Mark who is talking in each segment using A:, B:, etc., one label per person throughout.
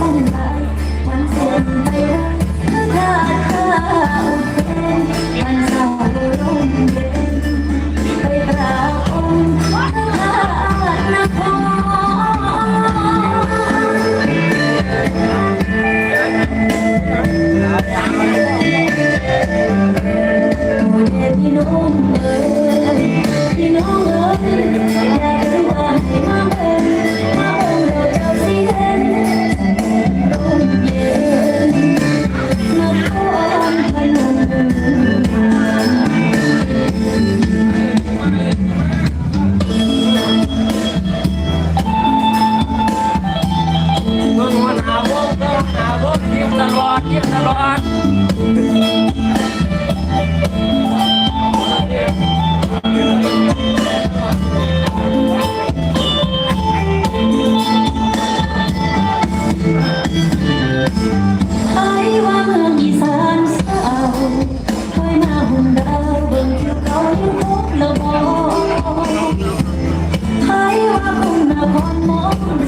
A: มันส่งไปรักเธอขาดเธออุดเป็นมันส่ง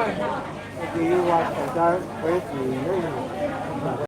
B: Do you watch the dark earthly me.